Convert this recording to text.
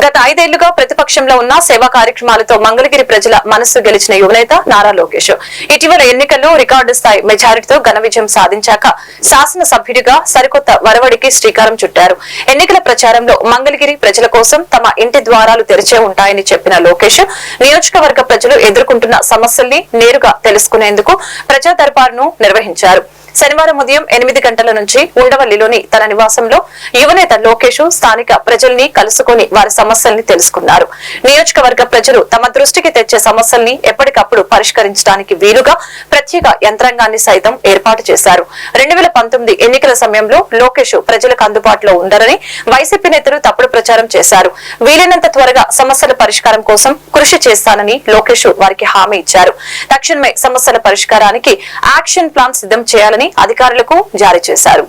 గత ఐదేళ్ళుగా ప్రతిపక్షంలో ఉన్న సేవా కార్యక్రమాలతో మంగళగిరి ప్రజల మనస్సు గెలిచిన యువనేత నారా లోకేష్. ఇటీవల ఎన్నికల్లో రికార్డు స్థాయి మెజారిటీతో ఘన విజయం సాధించాక శాసన సభ్యుడిగా సరికొత్త వరవడికి శ్రీకారం చుట్టారు. ఎన్నికల ప్రచారంలో మంగళగిరి ప్రజల కోసం తమ ఇంటి ద్వారాలు తెరిచే ఉంటాయని చెప్పిన లోకేష్ నియోజకవర్గ ప్రజలు ఎదుర్కొంటున్న సమస్యల్ని నేరుగా తెలుసుకునేందుకు ప్రజా దర్బార్ను నిర్వహించారు. శనివారం ఉదయం ఎనిమిది గంటల నుంచి ఉండవల్లిలోని తన నివాసంలో యువనేత లోకేష్ స్థానిక ప్రజల్ని కలుసుకుని వారి సమస్యల్ని తెలుసుకున్నారు. నియోజకవర్గ ప్రజలు తమ దృష్టికి తెచ్చే సమస్యల్ని ఎప్పటికప్పుడు పరిష్కరించడానికి వీలుగా ప్రత్యేక యంత్రాంగాన్ని సైతం ఏర్పాటు చేశారు. రెండు వేల పంతొమ్మిది ఎన్నికల సమయంలో లోకేష్ ప్రజలకు అందుబాటులో ఉండరని వైసీపీ నేతలు తప్పుడు ప్రచారం చేశారు. వీలైనంత త్వరగా సమస్యల పరిష్కారం కోసం కృషి చేస్తానని లోకేష్ వారికి హామీ ఇచ్చారు. తక్షణమే సమస్యల పరిష్కారానికి యాక్షన్ ప్లాన్ సిద్ధం చేయాలని అధికారులకు జారీ చేశారు.